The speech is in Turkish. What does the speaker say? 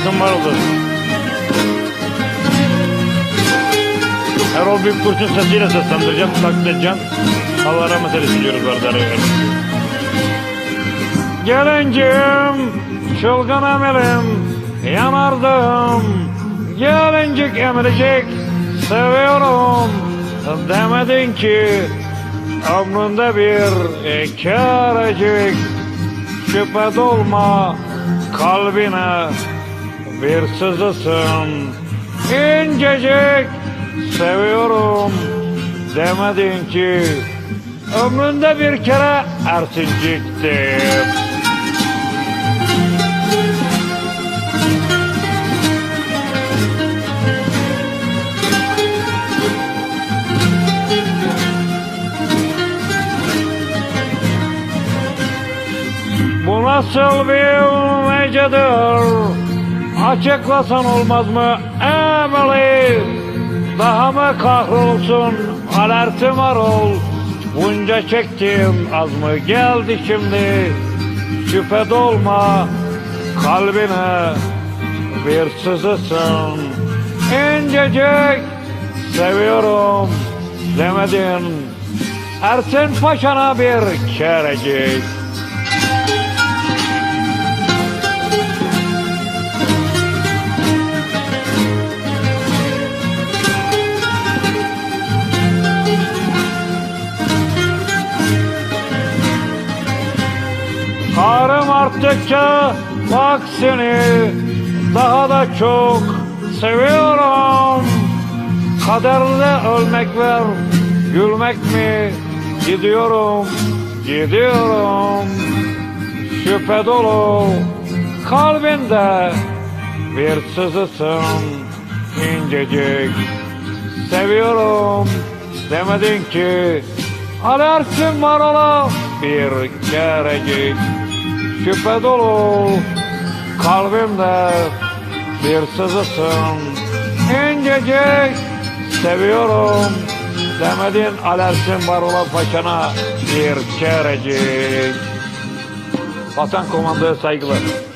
alertin var oldu. Erol Büyük Kurşun sesiyle seslendireceğim, taklit edeceğim. Allah rahmet eylesin diyoruz Bardar'a. Gelincim, çılgın emelim, yanardım. Gelincik emirecek, seviyorum. Demedin ki, ömründe bir e, kerecik. Şüphe dolma kalbine bir sızısın. İncecik seviyorum demedin ki ömründe bir kere ersinciktim. Bu nasıl bir mecedir? Açıklasan olmaz mı? Emily? Daha mı kahrolsun? Alertim ol. Bunca çektim az mı geldi şimdi? Şüphe dolma kalbine bir sızısın. İncecik seviyorum demedin. Ersin Paşa'na bir kerecik Arttıkça bak seni daha da çok seviyorum. Kaderde ölmek var, gülmek mi? Gidiyorum, gidiyorum. Şüphe dolu kalbinde bir sızısın incecik. Seviyorum demedin ki alersin var ola bir kerecik. Şüphe dolu kalbimde bir sızısın incecik seviyorum demedin alersin var ola paşana bir kerecik. Vatan komandoya saygılar.